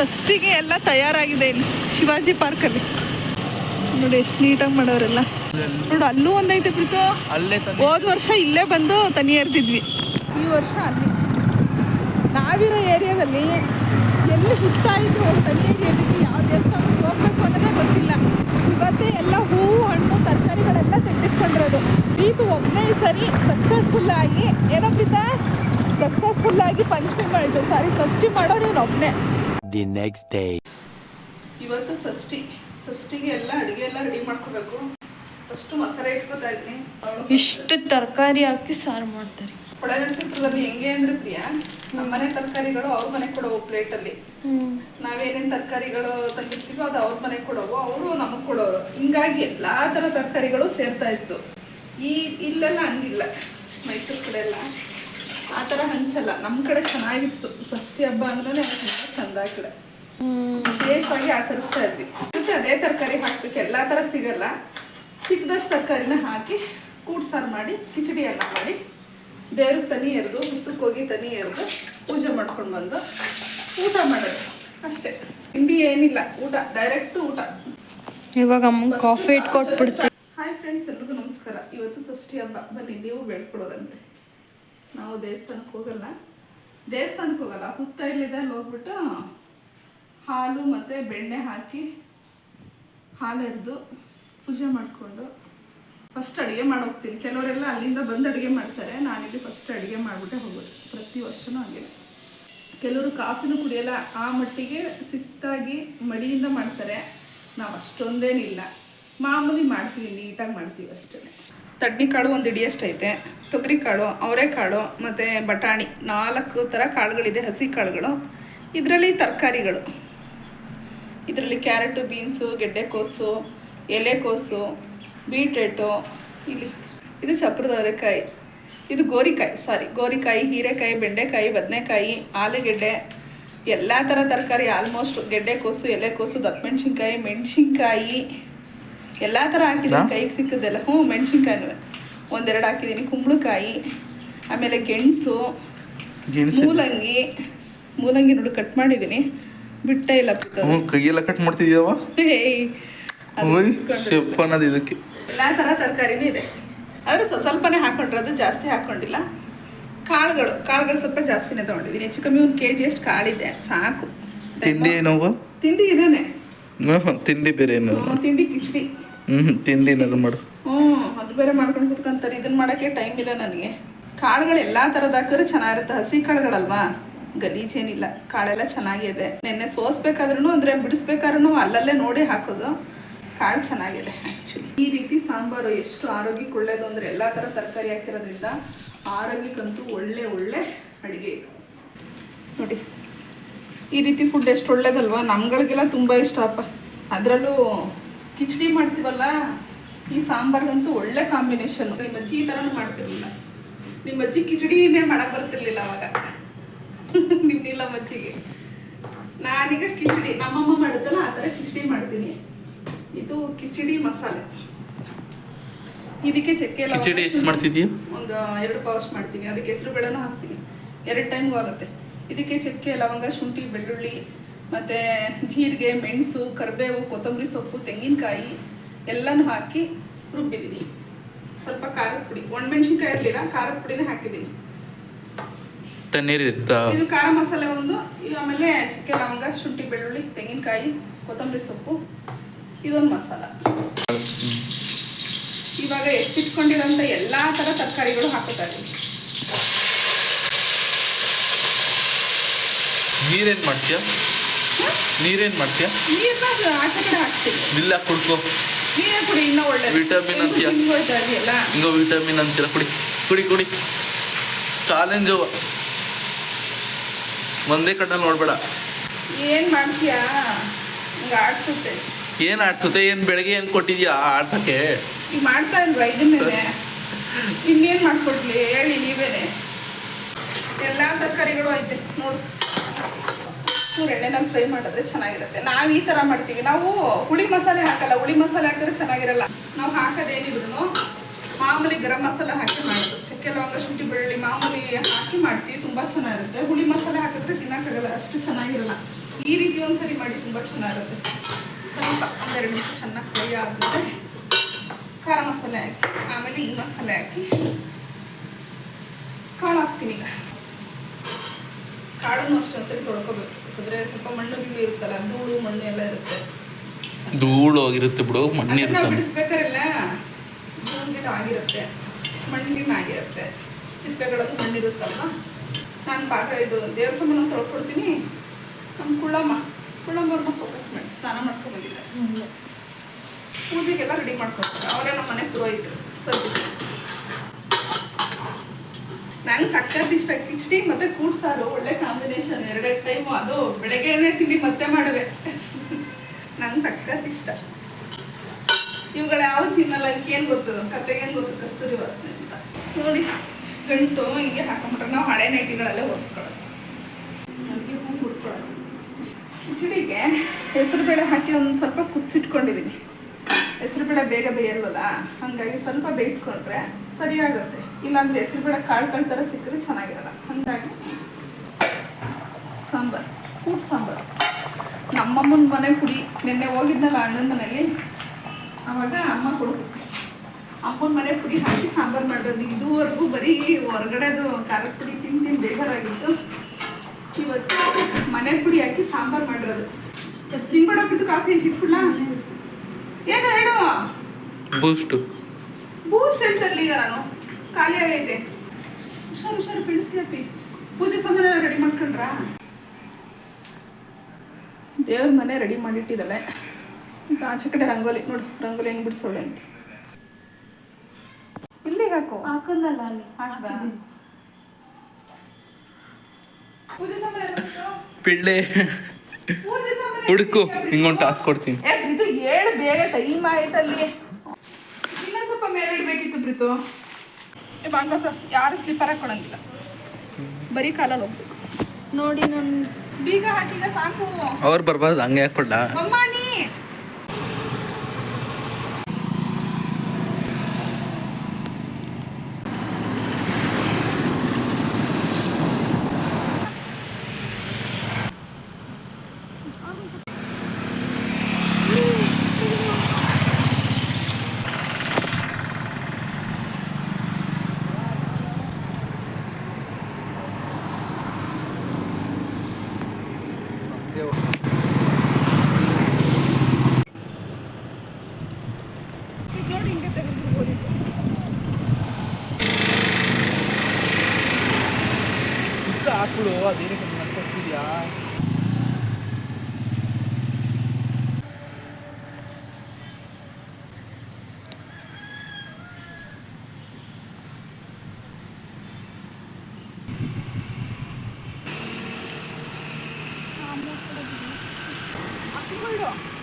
ಷಷ್ಠಿಗೆ ಎಲ್ಲ ತಯಾರಾಗಿದೆ ಇಲ್ಲಿ ಶಿವಾಜಿ ಪಾರ್ಕಲ್ಲಿ ನೋಡಿ ಎಷ್ಟು ನೀಟಾಗಿ ಮಾಡೋರೆಲ್ಲ. ನೋಡು ಅಲ್ಲೂ ಒಂದೈತೆ ಪ್ರೀತು ಅಲ್ಲೇ ಹೋದ ವರ್ಷ ಇಲ್ಲೇ ಬಂದು ತನಿ ಎರ್ದಿದ್ವಿ. ಈ ವರ್ಷ ಅಲ್ಲಿ. ನಾವಿರೋ ಏರಿಯಾದಲ್ಲಿ ಎಲ್ಲಿ ಸುತ್ತಾಯಿತು ಇದ್ದು ತನಿ ಎರಿಯೋದಕ್ಕೆ ಯಾವ ದೇವಸ್ಥಾನಕ್ಕೆ ಹೋಗ್ಬೇಕು ಅನ್ನೋದೇ ಗೊತ್ತಿಲ್ಲ. ಇವತ್ತೇ ಎಲ್ಲ ಹೂವು ಹಣ್ಣು ತರಕಾರಿಗಳೆಲ್ಲ ತೆಗೆದಿಟ್ಕೊಂಡಿರೋದು. ಪ್ರೀತು ಒಬ್ಬನೇ ಸರಿ ಸಕ್ಸಸ್ಫುಲ್ ಆಗಿ ಏನೋ ಪ್ರೀತಾ ಸಕ್ಸಸ್ಫುಲ್ ಆಗಿ ಪಂಚಮಿ ಮಾಡಿದ್ದು ಸಾರಿ ಫಸ್ಟಿ ಮಾಡೋರು ಇವ್ರು ಒಬ್ಬನೇ The ನೆಕ್ಸ್ಟ್ ಡೇ ಇವತ್ತು ಷಷ್ಠಿ ಷಷ್ಠಿಗೆ ಎಲ್ಲ ಅಡುಗೆ ಎಲ್ಲ ರೆಡಿ ಮಾಡ್ಕೋಬೇಕು. ಫಸ್ಟ್ ಮಸಾಲೆ ಇಟ್ಕೋತಾ ಇದ್ದೀನಿ. ಇಷ್ಟು ತರಕಾರಿ ಹಾಕಿ ಸಾರು ಮಾಡ್ತಾರೆ. ನರಸೀಪುರದಲ್ಲಿ ಹೆಂಗೆ ಅಂದ್ರೆ ಪ್ರಿಯಾ ನಮ್ಮ ಮನೆ ತರಕಾರಿಗಳು ಅವ್ರ ಮನೆ ಕೊಡೋವು ಪ್ಲೇಟಲ್ಲಿ. ನಾವೇನೇನು ತರಕಾರಿಗಳು ತಂದಿರ್ತೀವೋ ಅದು ಅವ್ರ ಮನೆ ಕೊಡೋವು ಅವರು ನಮಗೆ ಕೊಡೋರು. ಹಿಂಗಾಗಿ ಎಲ್ಲ ಥರ ತರಕಾರಿಗಳು ಸೇರ್ತಾ ಇತ್ತು. ಈ ಇಲ್ಲೆಲ್ಲ ಹಂಗಿಲ್ಲ. ಮೈಸೂರು ಕಡೆ ಎಲ್ಲ. ಆ ಥರ ಹಂಚಲ್ಲ. ನಮ್ಮ ಕಡೆ ಚೆನ್ನಾಗಿತ್ತು. ಷಷ್ಠಿ ಹಬ್ಬ ಅಂದ್ರೆ ಚಂದ ಕಡೆ. ವಿಶೇಷವಾಗಿ ಆಚರಿಸ್ತಾ ಇದ್ವಿ. ಮತ್ತೆ ಅದೇ ತರಕಾರಿ ಹಾಕ್ಬೇಕು. ಎಲ್ಲಾ ತರ ಸಿಗಲ್ಲ. ಸಿಕ್ಕದಷ್ಟು ತರಕಾರಿನ ಹಾಕಿ ಕೂಡ್ ಸಾರು ಮಾಡಿ ಕಿಚಡಿ ಎಲ್ಲ ಮಾಡಿ. ದೇವ್ರಿಗೆ ತನಿ ಎರೆದು ಹುತ್ತಕ್ಕೆ ಹೋಗಿ ತನಿ ಎರೆದು ಪೂಜೆ ಮಾಡ್ಕೊಂಡು ಬಂದು ಊಟ ಮಾಡೋದು. ಅಷ್ಟೇ. ತಿಂಡಿ ಏನಿಲ್ಲ. ಊಟ ಡೈರೆಕ್ಟ್ ಊಟ. ಇವಾಗ ಅಮ್ಮ ಕಾಫಿ ಇಟ್ಕೊಟ್ಬಿಡ್ತೀವಿ. ಹಾಯ್ ಫ್ರೆಂಡ್ಸ್ ಎಲ್ರಿಗೂ ನಮಸ್ಕಾರ. ಇವತ್ತು ಷಷ್ಠಿ ಹಬ್ಬ. ಬನ್ನಿ ನೀವು ಬೆಳ್ಕೊಡೋರಂತೆ ನಾವು ದೇವಸ್ಥಾನಕ್ಕೆ ಹೋಗಲ್ಲ. ದೇವಸ್ಥಾನಕ್ಕೆ ಹೋಗಲ್ಲ. ಹುತ್ತ ಇಲ್ಲಿದೆ ಅಲ್ಲಿ ಹೋಗ್ಬಿಟ್ಟು ಹಾಲು ಮತ್ತು ಬೆಣ್ಣೆ ಹಾಕಿ ಹಾಲು ಎರೆದು ಪೂಜೆ ಮಾಡಿಕೊಂಡು ಫಸ್ಟ್ ಅಡುಗೆ ಮಾಡೋಗ್ತೀನಿ. ಕೆಲವರೆಲ್ಲ ಅಲ್ಲಿಂದ ಬಂದು ಅಡುಗೆ ಮಾಡ್ತಾರೆ. ನಾನಿಲ್ಲಿ ಫಸ್ಟ್ ಅಡುಗೆ ಮಾಡಿಬಿಟ್ಟೆ ಹೋಗೋದು. ಪ್ರತಿ ವರ್ಷವೂ ಹಾಗೆ. ಕೆಲವರು ಕಾಫಿನೂ ಕುಡಿಯಲ್ಲ. ಆ ಮಟ್ಟಿಗೆ ಶಿಸ್ತಾಗಿ ಮಡಿಯಿಂದ ಮಾಡ್ತಾರೆ. ನಾವು ಅಷ್ಟೊಂದೇನಿಲ್ಲ. ಮಾಮೂಲಿ ಮಾಡ್ತೀವಿ, ನೀಟಾಗಿ ಮಾಡ್ತೀವಿ ಅಷ್ಟೇ. ತಡ್ನಿ ಕಾಳು ಒಂದು ಇಡಿಯಷ್ಟು ಐತೆ. ತೊಗರಿ ಕಾಳು ಅವರೆಕಾಳು ಮತ್ತು ಬಟಾಣಿ ನಾಲ್ಕು ಥರ ಕಾಳುಗಳಿದೆ ಹಸಿ ಕಾಳುಗಳು. ಇದರಲ್ಲಿ ತರಕಾರಿಗಳು. ಇದರಲ್ಲಿ ಕ್ಯಾರೆಟು, ಬೀನ್ಸು ಗೆಡ್ಡೆಕೋಸು ಎಲೆಕೋಸು ಬೀಟ್ರೇಟು, ಇಲ್ಲಿ ಇದು ಚಪ್ರದ ಅವರೆಕಾಯಿ ಇದು ಗೋರಿಕಾಯಿ ಸಾರಿ ಗೋರಿಕಾಯಿ, ಹೀರೆಕಾಯಿ, ಬೆಂಡೆಕಾಯಿ, ಬದನೆಕಾಯಿ, ಆಲೂಗೆಡ್ಡೆ, ಎಲ್ಲ ಥರ ತರಕಾರಿ ಆಲ್ಮೋಸ್ಟ್ ಗೆಡ್ಡೆಕೋಸು ಎಲೆಕೋಸು ದಪ್ಪ ಮೆಣಸಿನ್ಕಾಯಿ ಮೆಣಸಿನ್ಕಾಯಿ. ಎಲ್ಲ ಥರ ಹಾಕಿದ್ದೀನಿ ಕೈಗೆ ಸಿಕ್ಕದೆಲ್ಲ. ಹ್ಞೂ ಮೆಣಸಿನ್ಕಾಯಿ ಒಂದೆರಡು ಹಾಕಿದ್ದೀನಿ ಕುಂಬಳಕಾಯಿ ಆಮೇಲೆ ಗೆಣಸು ಮೂಲಂಗಿ. ಮೂಲಂಗಿ ನೋಡಿ ಕಟ್ ಮಾಡಿದ್ದೀನಿ ಬಿಟ್ಟೇ ಇಲ್ಲ ಕೈಯೆಲ್ಲ ಕಟ್ ಮಾಡ್ತಿದ್ಯಾವ. ಅನ್ನೋದು ಇದಕ್ಕೆ. ಎಲ್ಲ ಥರ ತರಕಾರಿನೂ ಇದೆ. ಆದರೆ ಸ್ವಲ್ಪ ಸ್ವಲ್ಪನೇ ಅದು ಜಾಸ್ತಿ ಹಾಕ್ಕೊಂಡಿಲ್ಲ ಕಾಳುಗಳು ಕಾಳುಗಳು ಸ್ವಲ್ಪ ಜಾಸ್ತಿನೇ ತೊಗೊಂಡಿದ್ದೀನಿ ಹೆಚ್ಚು ಕಮ್ಮಿ ಒಂದು ಕೆ ಜಿ ಅಷ್ಟು ಕಾಳಿದೆ. ಸಾಕು. ತಿಂಡಿ ಏನೋ ತಿಂಡಿ ಇದೇನೆ ತಿಂಡಿ ಬೇರೆ ಏನು ತಿಂಡಿ ಕಿಚಡಿ. ಹ್ಞೂ ತಿಂಡಿ ಏನಾದ್ರು ಮಾಡು. ಹ್ಞೂ ಅದು ಬೇರೆ ಮಾಡ್ಕೊಂಡು ಕುತ್ಕೊಂತಾರೆ. ಇದನ್ನ ಮಾಡೋಕ್ಕೆ ಟೈಮ್ ಇಲ್ಲ ನನಗೆ. ಕಾಳುಗಳು ಎಲ್ಲ ಥರದ ಹಾಕಿದ್ರೆ ಚೆನ್ನಾಗಿರುತ್ತೆ. ಹಸಿ ಕಾಳುಗಳಲ್ವಾ? ಗಲೀಜೇನಿಲ್ಲ. ಕಾಳೆಲ್ಲ ಚೆನ್ನಾಗಿದೆ. ನೆನ್ನೆ ಸೋಸ್ಬೇಕಾದ್ರೂ ಅಂದರೆ ಬಿಡಿಸ್ಬೇಕಾದ್ರೂ ಅಲ್ಲಲ್ಲೇ ನೋಡಿ ಹಾಕೋದು. ಕಾಳು ಚೆನ್ನಾಗಿದೆ ಆ್ಯಕ್ಚುಲಿ ಈ ರೀತಿ ಸಾಂಬಾರು ಎಷ್ಟು ಆರೋಗ್ಯಕ್ಕೆ ಒಳ್ಳೇದು ಅಂದರೆ ಎಲ್ಲ ಥರ ತರಕಾರಿ ಹಾಕಿರೋದ್ರಿಂದ ಆರೋಗ್ಯಕ್ಕಂತೂ ಒಳ್ಳೆ ಒಳ್ಳೆ ಅಡುಗೆ. ನೋಡಿ. ಈ ರೀತಿ ಫುಡ್ ಎಷ್ಟು ಒಳ್ಳೇದಲ್ವಾ? ನಮ್ಗಳಿಗೆಲ್ಲ ತುಂಬ ಇಷ್ಟ ಅಪ್ಪ. ಅದರಲ್ಲೂ ಕಿಚಡಿ ಮಾಡ್ತೀವಲ್ಲ ಈ ಸಾಂಬಾರ್ಗಂತೂ ಒಳ್ಳೆ ಕಾಂಬಿನೇಷನ್ ನಿಮ್ಮ ಅಜ್ಜಿ ಈ ಥರನೂ ಮಾಡ್ತಿರ್ಲಿಲ್ಲ. ನಿಮ್ಮ ಅಜ್ಜಿ ಕಿಚಡಿನೇ ಮಾಡಕ್ ಬರ್ತಿರ್ಲಿಲ್ಲ ಅವಾಗ. ನಿಮ್ಮ ಮಜ್ಜಿಗೆ. ಅಜ್ಜಿಗೆ ನಾನೀಗ ಕಿಚಡಿ ನಮ್ಮಮ್ಮ ಮಾಡುತ್ತಲ್ಲ ಆ ಥರ ಕಿಚಡಿ ಮಾಡ್ತೀನಿ. ಇದು ಕಿಚಡಿ ಮಸಾಲೆ. ಇದಕ್ಕೆ ಚಕ್ಕೆ ಕಿಚಡಿ ಎಷ್ಟು ಮಾಡ್ತಿದ್ಯಾ ಒಂದು ಎರಡು ಪಾವಸ್ ಮಾಡ್ತೀನಿ. ಅದಕ್ಕೆ ಹೆಸರು ಬೇಳೆನೂ ಹಾಕ್ತೀನಿ. ಎರಡು ಟೈಮ್ಗೂ ಆಗುತ್ತೆ. ಇದಕ್ಕೆ ಚಕ್ಕೆ ಲವಂಗ ಶುಂಠಿ ಬೆಳ್ಳುಳ್ಳಿ ಮತ್ತು ಜೀರಿಗೆ ಮೆಣಸು ಕರಿಬೇವು ಕೊತ್ತಂಬರಿ ಸೊಪ್ಪು ತೆಂಗಿನಕಾಯಿ ಎಲ್ಲನೂ ಹಾಕಿ ರುಬ್ಬಿದ್ದೀನಿ ಸ್ವಲ್ಪ ಖಾರದ ಪುಡಿ. ಒಣಮೆಣ್ಸಿನ್ಕಾಯಿ ಇರಲಿಲ್ಲ ಖಾರದ ಪುಡಿನೇ ಹಾಕಿದ್ದೀನಿ ಇದು ಖಾರ ಮಸಾಲೆ ಒಂದು. ಆಮೇಲೆ ಚಿಕ್ಕೆ ಲವಂಗ ಶುಂಠಿ ಬೆಳ್ಳುಳ್ಳಿ ತೆಂಗಿನಕಾಯಿ ಕೊತ್ತಂಬರಿ ಸೊಪ್ಪು. ಇದೊಂದು ಮಸಾಲ. ಇವಾಗ ಹೆಚ್ಚಿಟ್ಕೊಂಡಿರೋಂಥ ಎಲ್ಲ ಥರ ತರಕಾರಿಗಳು ಹಾಕೋತಾ ಇದ್ದೀನಿ ನೀರೇನು ಮಾಡ್ತೀಯ? ನೀರೇನು ಮಾಡ್ತೀಯ? ನೀರ್ನ ಆಚೆ ಕಡೆ ಹಾಕ್ತೀನಿ. ಬಿಲ್ಲ ಕುಡ್ಕೋ. ನೀರೇ ಕುಡಿ ಇನ್ನೂ ಒಳ್ಳೆ ವಿಟಮಿನ್ ಅಂತೀಯ? ಹಿಂಗ ವಿಟಮಿನ್ ಅಂತೀರ ಕುಡಿ ಕುಡಿ ಕುಡಿ. ಚಾಲೆಂಜು. ಒಂದೇ ಕಡೆ ನೋಡ್ಬೇಡ. ಏನ್ ಮಾಡ್ತೀಯಾ? ಹಿಂಗೆ ಆಡ್ಸುತ್ತೆ. ಏನು ಆಡ್ಸುತ್ತೆ? ಏನು ಬೆಳಗ್ಗೆ ಏನು ಕೊಟ್ಟಿದ್ಯಾ ಆಡ್ಸಕ್ಕೆ ಈಗ ಮಾಡ್ತಾ ಇಲ್ವಾ ಇದನ್ನೇ ಇನ್ನೇನ್ ಮಾಡ್ಕೊಡ್ಲಿ? ಹೇಳಿ ನೀವೇನೆ. ಎಲ್ಲ ತರಕಾರಿಗಳು ಐತೆ ನೋಡು. ಚೂರು ಎಣ್ಣೆನಲ್ಲಿ ಫ್ರೈ ಮಾಡಿದ್ರೆ ಚೆನ್ನಾಗಿರುತ್ತೆ. ನಾವು ಈ ಥರ ಮಾಡ್ತೀವಿ. ನಾವು ಹುಳಿ ಮಸಾಲೆ ಹಾಕಲ್ಲ, ಹುಳಿ ಮಸಾಲೆ ಹಾಕಿದ್ರೆ ಚೆನ್ನಾಗಿರಲ್ಲ. ನಾವು ಹಾಕೋದೇನಿದ್ರು ಮಾಮೂಲಿ ಗರಂ ಮಸಾಲೆ ಹಾಕಿ ಮಾಡೋದು ಚಕ್ಕೆ ಲವಂಗ ಶುಂಠಿ ಬೆಳ್ಳುಳ್ಳಿ ಮಾಮೂಲಿ ಹಾಕಿ ಮಾಡ್ತೀವಿ, ತುಂಬ ಚೆನ್ನಾಗಿರುತ್ತೆ. ಹುಳಿ ಮಸಾಲೆ ಹಾಕಿದ್ರೆ ತಿನ್ನೋಕ್ಕಾಗಲ್ಲ ಅಷ್ಟು ಚೆನ್ನಾಗಿರಲ್ಲ. ಈ ರೀತಿ ಒಂದ್ಸರಿ ಮಾಡಿ ತುಂಬ ಚೆನ್ನಾಗಿರುತ್ತೆ. ಸ್ವಲ್ಪ ಒಂದೆರಡು ನಿಮಿಷ ಚೆನ್ನಾಗಿ ಫ್ರೈ ಆದಮೇಲೆ ಖಾರ ಮಸಾಲೆ ಹಾಕಿ, ಆಮೇಲೆ ಈ ಮಸಾಲೆ ಹಾಕಿ ಕಾಳು ಹಾಕ್ತೀನಿ ಈಗ. ಕಾಳನ್ನು ಅಷ್ಟೊಂದ್ಸರಿ ತೊಳ್ಕೊಬೇಕು. ಯಾಕಂದ್ರೆ ಸ್ವಲ್ಪ ಮಣ್ಣು ಗಿಣ್ಣು ಇರುತ್ತಲ್ಲ ಧೂಳು ಮಣ್ಣು ಎಲ್ಲ ಇರುತ್ತೆ. ಧೂಳು ಹೋಗಿರುತ್ತೆ ಬಿಡು ಮಣ್ಣು ಇರುತ್ತೆ ಬಿಡಿಸ್ಬೇಕಾರೆಲ್ಲ ಧೂಳು ಗಿಡ ಆಗಿರುತ್ತೆ ಮಣ್ಣು ಗಿಣ್ಣು ಆಗಿರುತ್ತೆ. ಸಿಪ್ಪೆಗಳದ್ದು ಮಣ್ಣಿರುತ್ತಲ್ವ ನಾನು ಪಾತ್ರ ಇದು ದೇವ್ರ ಸಾಮಾನು ತೊಳ್ಕೊಡ್ತೀನಿ. ನಮ್ಮ ಕುಳ್ಳಮ್ಮ ಕುಳ್ಳಮ್ಮವ್ರನ್ನ ಫೋಕಸ್ ಮಾಡಿ ಸ್ನಾನ ಮಾಡ್ಕೊಂಡು ಬಂದಿದ್ದಾರೆ. ಪೂಜೆಗೆಲ್ಲ ರೆಡಿ ಮಾಡ್ಕೊಡ್ತಾರೆ. ಅವರೇ ನಮ್ಮ ಮನೆ ಪುರೋಹಿತರು ಸದ್ಯಕ್ಕೆ. ನಂಗೆ ಸಕ್ಕತ್ ಇಷ್ಟ. ಕಿಚಡಿ ಮತ್ತೆ ಕೂಟ್ ಸಾರು, ಒಳ್ಳೆ ಕಾಂಬಿನೇಷನ್ ಎರಡೆರಡು ಟೈಮು ಅದು ಬೆಳಗ್ಗೆನೆ ತಿಂಡಿ ಮತ್ತೆ ಮಾಡುವೆ. ನಂಗೆ ಸಕ್ಕತ್ ಇಷ್ಟ. ಇವುಗಳ ಯಾವ ತಿನ್ನಲ್ಲ ಏನು ಗೊತ್ತು? ಕತೆಗೇನು ಗೊತ್ತು? ಕಸ್ತೂರಿ ವಾಸನೆ ಅಂತ. ನೋಡಿ ಗಂಟು ಹಿಂಗೆ ಹಾಕೊಂಡ್ರೆ ನಾವು ಹಳೆ ನೈಟಿಗಳಲ್ಲೇ ಒರೆಸ್ಕೊಳ್ಳೋದು. ಹೂ ಹುಡ್ಕೊಳ್ಳೋದು ಕಿಚಡಿಗೆ ಹೆಸರುಬೇಳೆ ಹಾಕಿ ಒಂದು ಸ್ವಲ್ಪ ಕುದಿಸಿಟ್ಕೊಂಡಿದ್ದೀನಿ ಹೆಸರುಬೇಳೆ ಬೇಗ ಬೇಯಲ್ವಲ್ಲ? ಹಾಗಾಗಿ ಸ್ವಲ್ಪ ಬೇಯಿಸ್ಕೊಂಡ್ರೆ ಸರಿಯಾಗುತ್ತೆ. ಇಲ್ಲಾಂದ್ರೆ ಹೆಸರುಬೇಳೆ ಕಾಳು ಥರ ಸಿಕ್ಕರೆ ಚೆನ್ನಾಗಿರಲ್ಲ. ಹಾಗಾಗಿ ಸಾಂಬಾರು, ಕೂಟ್ ಸಾಂಬಾರು. ನಮ್ಮಮ್ಮನ ಮನೆ ಪುಡಿ ನಿನ್ನೆ ಹೋಗಿದ್ನಲ್ಲ ಅಣ್ಣನ ಮನೆಯಲ್ಲಿ? ಅವಾಗ ಅಮ್ಮ ಕೊಡು ಅಮ್ಮನ ಮನೆ ಪುಡಿ ಹಾಕಿ ಸಾಂಬಾರು ಮಾಡೋದು ಇದುವರೆಗೂ ಬರೀ ಹೊರಗಡೆದು ಖಾರದ ಪುಡಿ ತಿಂದು ತಿಂದು ಬೇಜಾರಾಗಿತ್ತು. ಇವತ್ತು ಮನೆ ಪುಡಿ ಹಾಕಿ ಸಾಂಬಾರು ಮಾಡಿರೋದು. ತಿನ್ಬಿಡೋಗ್ಬಿಟ್ಟು ಕಾಫಿ ಇಟ್ಬಿಡ್ಲ ಏನು ಹೇಳು? ಬೂಸ್ಟ್ ಬೂಸ್ಟ್ ಎಲ್ಸರ್ಲಿ ಈಗ ನಾನು. ಖಾಲಿ ಆಗೈತೆ ಹುಷಾರು ಹುಷಾರು ಬಿಡಿಸ್ತೀಯಪ್ಪಿ ಪೂಜೆ ಸಾಮಾನೆಲ್ಲ ರೆಡಿ ಮಾಡ್ಕೊಂಡ್ರಾ? ದೇವ್ರ ಮನೆ ರೆಡಿ ಮಾಡಿಟ್ಟಿದ್ದಾಳೆ. ಈಗ ಆಚೆ ಕಡೆ ರಂಗೋಲಿ ನೋಡು ರಂಗೋಲಿ ಹೆಂಗ್ ಬಿಡಿಸೋಳೆ ಅಂತ. ಇಲ್ಲಿಗೆ ಹಾಕು. ಹಾಕಲ್ಲ ಅಲ್ಲಿ. ಹಾಕ್ದಾ? ಪೂಜೆ ಸಾಮಾನು ಎಲ್ಲ? ಪಿಳ್ಳೆ. ಪೂಜೆ ಸಾಮಾನು ಹುಡುಕು ಎಲ್ಲಿ ಹಿಂಗೊಂದು ಟಾಸ್ಕ್ ಕೊಡ್ತೀನಿ. ಬೇಗ ಟೈಮ್ ಆಯ್ತಲ್ಲಿ ಇನ್ನೂ ಸ್ವಲ್ಪ ಮೇಲೆ ಇಡ್ಬೇಕಿತ್ತು ಪ್ರೀತು. ಬಾಂಗ್ಲಪ್ಪ ಯಾರು ಸ್ಲಿಪ್ಪರ್ ಹಾಕೊಳಂಗಿಲ್ಲ. ಬರೀ ಕಾಲಲ್ಲಿ ಹೋಗ್ಬೇಕು. ನೋಡಿ ನಾನು ಬೀಗ ಹಾಕಿಲ್ಲ ಸಾಕು. ಅವ್ರು ಬರ್ಬಾರ್ದು ಹಂಗೆ ಹಾಕೊಂಡ ಅಮ್ಮ ನೀ 링게 되는 부분이. 진짜 앞으로 내리는 것들이야. 아, 못 떨어지네. 아,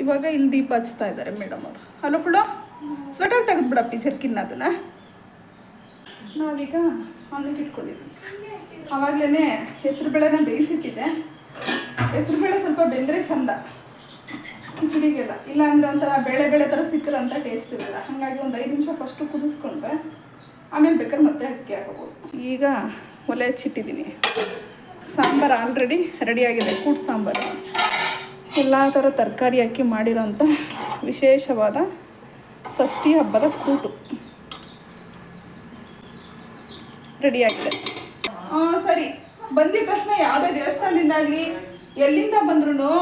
ಇವಾಗ ಇಲ್ಲಿ ದೀಪ ಹಚ್ತಾ ಇದ್ದಾರೆ ಮೇಡಮ್ ಅವರು. ಹಲೋ ಕೂಡ ಸ್ವೆಟರ್ ತೆಗೆದ್ಬಿಡಪ್ಪಿ ಜರ್ಕಿನ್ ಅದನ್ನ. ನಾವೀಗ ಅನ್ನಕ್ಕೆ ಇಟ್ಕೊಂಡಿದ್ವಿ. ಆವಾಗಲೇ ಹೆಸರು ಬೇಳೆನ ಬೇಯಿಸಿಟ್ಟಿದ್ದೆ. ಹೆಸರು ಬೇಳೆ ಸ್ವಲ್ಪ ಬೆಂದರೆ ಚಂದ. ಕಿಚಡಿಗೆಲ್ಲ. ಇಲ್ಲ ಅಂದ್ರೆ ಒಂಥರ ಬೇಳೆ ಬೇಳೆ ಥರ ಸಿಕ್ಕಲ್ಲ ಅಂತ ಟೇಸ್ಟ್ ಇರಲ್ಲ. ಹಾಗಾಗಿ ಒಂದು ಐದು ನಿಮಿಷ ಫಸ್ಟು ಕುದಿಸ್ಕೊಂಡ್ರೆ ಆಮೇಲೆ ಬೇಕಾದ್ರೆ ಮತ್ತೆ ಅಕ್ಕಿ ಹಾಕಬಹುದು ಈಗ ಒಲೆ ಹಚ್ಚಿಟ್ಟಿದ್ದೀನಿ. ಸಾಂಬಾರು ಆಲ್ರೆಡಿ ರೆಡಿಯಾಗಿದೆ ಕೂಟ್ ಸಾಂಬಾರು. ಎಲ್ಲ ಥರ ತರಕಾರಿ ಹಾಕಿ ಮಾಡಿರೋಂಥ ವಿಶೇಷವಾದ ಷಷ್ಠಿ ಹಬ್ಬದ ಕೂಟು. ರೆಡಿಯಾಗಿದೆ ಸರಿ. ಬಂದಿದ ತಕ್ಷಣ ಯಾವುದೇ ದೇವಸ್ಥಾನದಿಂದಾಗಲಿ ಎಲ್ಲಿಂದ ಬಂದ್ರೂ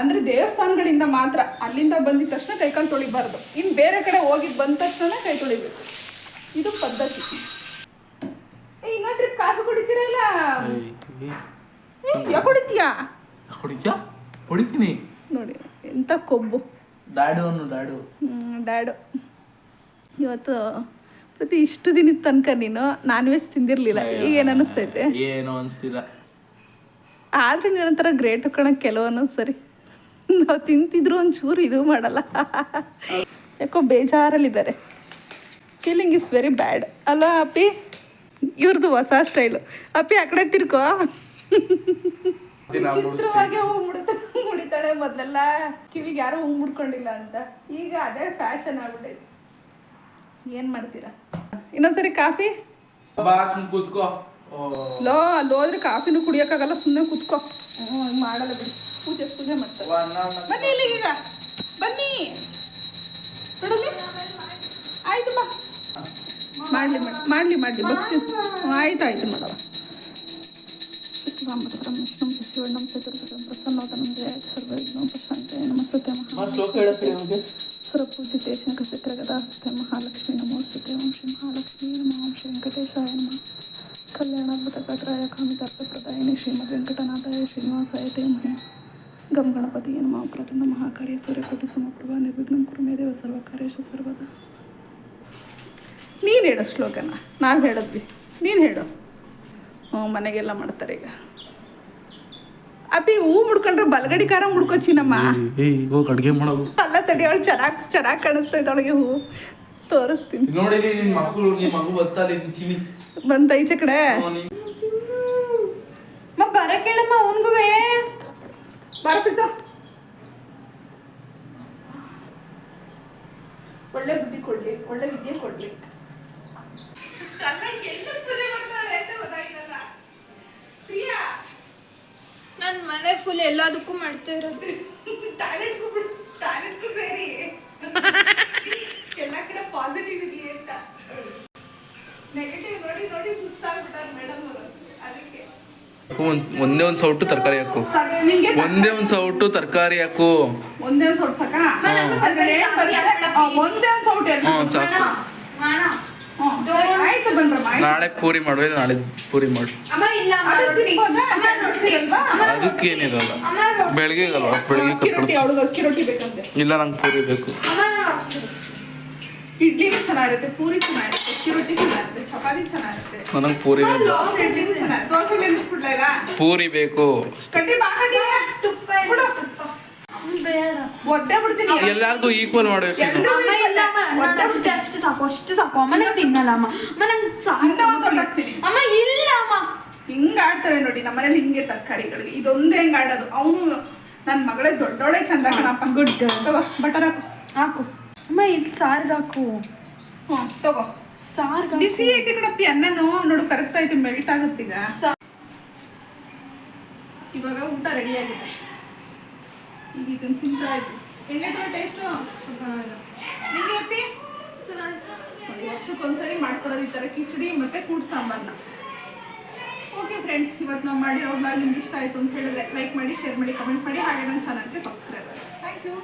ಅಂದರೆ ದೇವಸ್ಥಾನಗಳಿಂದ ಮಾತ್ರ ಅಲ್ಲಿಂದ ಬಂದಿದ ತಕ್ಷಣ ಕೈಕಾಲು ತೊಳಿಬಾರ್ದು. ಇನ್ನು ಬೇರೆ ಕಡೆ ಹೋಗಿ ಬಂದ ತಕ್ಷಣ ಕೈ ತೊಳಿಬೇಕು. ಇದು ಪದ್ಧತಿ. ಇನ್ನೊಂದ್ರಿ ಇನ್ನೊಂದು ಟ್ರಿಪ್ ಕಾಫಿ ಕುಡಿತೀರಾ ಇಲ್ಲ ಯಾಕೆ ಹೊಡಿತ್ಯಾ? ಹೊಡಿತೀನಿ. ನೋಡಿ ಎಂಥ ಕೊಬ್ಬು ಡ್ಯಾಡು ಅನ್ನು ಡ್ಯಾಡು. ಡ್ಯಾಡು. ಇವತ್ತು ಪ್ರತಿ ಇಷ್ಟು ದಿನದ ತನಕ ನೀನು ನಾನ್ ವೆಜ್ ತಿಂದಿರಲಿಲ್ಲ ಈಗ ಏನು ಅನಿಸ್ತೈತೆ? ಏನು ಅನಿಸ್ತಿಲ್ಲ ಆದ್ರೆ ನಿರಂತರ ಗ್ರೇಟ್ ಕಣ ಕೆಲವೊಂದೊಂದು ಸರಿ. ನಾವು ತಿಂತಿದ್ರು ಒಂಚೂರು ಇದು ಮಾಡಲ್ಲ. ಯಾಕೋ ಬೇಜಾರಲ್ಲಿದ್ದಾರೆ. ಫೀಲಿಂಗ್ ಇಸ್ ವೆರಿ ಬ್ಯಾಡ್ ಅಲ್ಲ ಅಪ್ಪಿ? ಇವ್ರದ್ದು ಹೊಸ ಸ್ಟೈಲು ಅಪ್ಪಿ ಆ ಕಡೆ ತಿರ್ಕೋ. ಚಿತ್ರವಾಗಿ ಹೂ ಮುಡಿತ ಮುಡಿತಾಳೆ ಮೊದಲೆಲ್ಲ. ಕಿವಿಗೆ ಯಾರೂ ಹೂ ಮುಡ್ಕೊಂಡಿಲ್ಲ ಅಂತ. ಈಗ ಅದೇ ಫ್ಯಾಷನ್ ಆಗ್ಬಿಟ್ಟೈತೆ. ಏನ್ ಮಾಡ್ತೀರಾ? ಇನ್ನೊಂದ್ಸರಿ ಕಾಫಿ? ಕೂತ್ಕೋ. ಲೋ ಅಲ್ಲಿ ಹೋದ್ರೆ ಕಾಫಿನೂ ಕುಡಿಯೋಕ್ಕಾಗಲ್ಲ ಸುಮ್ಮನೆ ಕುತ್ಕೋ. ಮಾಡಲ್ಲ ಬಿಡಿ. ಪೂಜೆ ಪೂಜೆ ಮಾಡ್ತಾರೆ. ಬನ್ನಿ ಇಲ್ಲಿಗೆ ಈಗ ಬನ್ನಿ ಆಯ್ತು ಬಾ. ಮಾಡಲಿ ಮಾಡಲಿ ಮಾಡಲಿ ಬರ್ತೀನಿ ಹ್ಞೂ, ಆಯ್ತು ಆಯ್ತು ಮಾಡವ ಶುಕ್ಲಾಂಬರಂ ವಿಷ್ಣು ಶಶಿವರ್ಣಂ ಚತುರ್ಭುಜಂ ಪ್ರಸನ್ನೋದನಂ ಜಯತ್ ಸರ್ವವಿಘ್ನೋಂ ಪ್ರಶಾಂತೆ ನಮಸ್ತೆ ಮಹಾ ಸುರಪೂಜಿತೆ ಶಂಖಚಕ್ರಗದಾಸ್ತೆ ಮಹಾಲಕ್ಷ್ಮಿ ನಮೋಸ್ತುತೆ ಓಂ ಶ್ರೀ ಮಹಾಲಕ್ಷ್ಮೀ ನಮಃ ಓಂ ಶ್ರೀ ವೆಂಕಟೇಶಾಯ ನಮಃ ಕಲ್ಯಾಣಾದ್ಭುತಗಾತ್ರಾಯ ಕಾಮಿತಾರ್ಥಪ್ರದಾಯಿನಿ ಶ್ರೀಮದ್ ವೆಂಕಟನಾಥಾಯ ಶ್ರೀನಿವಾಸಾಯ ತೇ ಮಹೇ ಗಂ ಗಣಪತಿ ನಮಃ ಪ್ರಥಮ ಮಹಾಕಾರ್ಯ ಸೂರ್ಯಕೋಟಿ ಸಮಪ್ರಭಾ ನಿರ್ವಿಘ್ನಂ ಕುರು ಮೇ ದೇವ ಸರ್ವಕಾರ್ಯೇಶು ಸರ್ವದಾ ನೀನು ಹೇಳು ಶ್ಲೋಕನ. ನಾವು ಹೇಳಿದ್ವಿ. ನೀನು ಹೇಳು. ಹ್ಞೂ ಮನೆಗೆಲ್ಲ ಮಾಡ್ತಾರೆ ಈಗ. ಅಪ್ಪಿ ಹೂ ಮುಡ್ಕೊಂಡ್ರೆ ಬಲಗಡಿ ಕಾರ ಮುಡ್ಕೋ ಚಿನ್ನಮ್ಮ. ಏಯ್ ಹೋಗಿ ಅಡ್ಗೆ ಮಾಡೋದು ಅಲ್ಲ ತಡಿಯವಳು ಚೆನ್ನಾಗಿ ಚೆನ್ನಾಗಿ ಕಾಣಿಸ್ತಾ ಇದ್ದೊಳಗೆ ಹೂ. ತೋರಿಸ್ತೀನಿ. ನೋಡಿ ನಿನ್ನ ಮಕ್ಕಳು ನಿನ್ನ ಮಗು ಬತ್ತಲ್ಲಿ ಚಿನಿ ಬಂತ ಈಚೆ ಕಡೆ. ಮ ಬರ ಕೇಳಮ್ಮ ಅವನ್ಗುವೆ. ಪಿತ ಒಳ್ಳೆ ಬುದ್ಧಿ ಕೊಡ್ಲಿ ಒಳ್ಳೆ ವಿದ್ಯೆ ಕೊಡ್ಲಿ. ನನ್ನ ಮನೆ ಫುಲ್ ಎಲ್ಲದಕ್ಕೂ ಮಾಡ್ತಾ ಇರೋದು. ಟ್ಯಾಲೆಂಟ್ಗೂ ಟ್ಯಾಲೆಂಟ್ಗೂ ಸೇರಿ. ಎಲ್ಲ ಕಡೆ ಪಾಸಿಟಿವ್ ಇರಲಿ ಅಂತ. ನೆಗೆಟಿವ್ ನೋಡಿ ನೋಡಿ ಸುಸ್ತಾಗ್ಬಿಟ್ಟಾರೆ ಮೇಡಮ್ ಅವರು. ಅದಕ್ಕೆ. ಒಂದೇ ಒಂದು ಸೌಟು ತರಕಾರಿ ಹಾಕು. ಒಂದೇ ಒಂದು ಸೌಟು ತರಕಾರಿ ಹಾಕು. ಒಂದೇ ಒಂದು ಸೌಟ್ ಸಾಕ? ಒಂದೇ ಒಂದು ಸೌಟ್ ಸಾಕು. ನಾಳೆ ಪೂರಿ ಮಾಡುವ ನಾಳೆ ಪೂರಿ ಮಾಡು? ಅದಕ್ಕೇನಿರಲ್ಲ ಬೆಳಿಗ್ಗೆ ಅಲ್ವಾ? ಬೆಳಿಗ್ಗೆ ಇಲ್ಲ ನಂಗೆ ಪೂರಿ ಬೇಕು. ಇಡ್ಲಿ. ಇಡ್ಲಿನೂ ಚೆನ್ನಾಗಿರುತ್ತೆ ಪೂರಿ ಚೆನ್ನಾಗಿರುತ್ತೆ ಅಕ್ಕಿ ರೊಟ್ಟಿ ಚೆನ್ನಾಗಿರುತ್ತೆ ಚಪಾತಿ ಚೆನ್ನಾಗಿರುತ್ತೆ. ನನಗೆ ಪೂರಿ ಬೇಕು. ದೋಸೆ ಇಡ್ಲಿನೂ ಚೆನ್ನಾಗಿ ದೋಸೆ ನೆನೆಸ್ಬಿಡ್ಲಾ ಪೂರಿ ಬೇಕು. ಕಟ್ಟಿ ಬಾ ಕಟ್ಟಿ ತುಪ್ಪ ಬೇಡ. ಒದ್ದೆ ಬಿಡ್ತೀನಿ. ಎಲ್ಲಾರ್ಗೂ ಈಕ್ವಲ್ ಮಾಡ್ಬೇಕು. ನಾನು ಅಷ್ಟೇ. ಅಷ್ಟು ಸಾಕು ಅಷ್ಟು ಸಾಕು. ಅಮ್ಮ ನಂಗೆ ತಿನ್ನಲ್ಲ ಅಮ್ಮ. ಅಮ್ಮ ನಂಗೆ. ಅಮ್ಮ ಇಲ್ಲ ಅಮ್ಮ. ಹಿಂಗ್ ಆಡ್ತವೆ ನೋಡಿ ನಮ್ಮನೇಲಿ ಹಿಂಗೆ ತರಕಾರಿಗಳಿಗೆ. ಇದೊಂದೇ ಹೆಂಗ್ ಆಡೋದು. ಅವನು ನನ್ನ ಮಗಳೇ ದೊಡ್ಡೋಳೆ ಚಂದ ಕಣಪ್ಪ. ಗುಡ್ ತಗೋ ಬಟರ್ ಹಾಕು. ಹಾಕು. ಅಮ್ಮ ಇಲ್ಲಿ ಸಾರ್ಗೆ ಹಾಕು. ಹ್ಞೂ ತಗೋ. ಸಾರ್ ಬಿಸಿ ಐತಿ ಕಣಪ್ಪಿ ಅನ್ನನು. ನೋಡು ಕರಗ್ತಾ ಐತಿ ಮೆಲ್ಟ್ ಆಗುತ್ತೀಗ ಇವಾಗ ಊಟ ರೆಡಿ ಆಗಿದೆ. ಈಗ ಇದನ್ನ ತಿಂತಾ ಇದ್ವಿ. ಹೆಂಗೈತ್ರ ಟೇಸ್ಟು ನಿಂಗೆ ಅಪ್ಪಿ? ನೋಡಿ ವರ್ಷಕ್ಕೊಂದ್ಸರಿ ಮಾಡ್ಕೊಡೋದು ಈ ಥರ ಕಿಚಡಿ ಮತ್ತೆ ಕೂಟ್ ಸಾಂಬಾರ್ನ. ಓಕೆ ಫ್ರೆಂಡ್ಸ್ ಇವತ್ತು ನಾವು ಮಾಡಿರೋ ಬ್ಲಾಗ್ ನಿಮ್ಗೆ ಇಷ್ಟ ಆಯಿತು ಅಂತ ಹೇಳಿದ್ರೆ ಲೈಕ್ ಮಾಡಿ ಶೇರ್ ಮಾಡಿ ಕಮೆಂಟ್ ಮಾಡಿ. ಹಾಗೆ ನನ್ನ ಚಾನಲ್ಗೆ ಸಬ್ಸ್ಕ್ರೈಬ್ ಮಾಡಿ. Thank you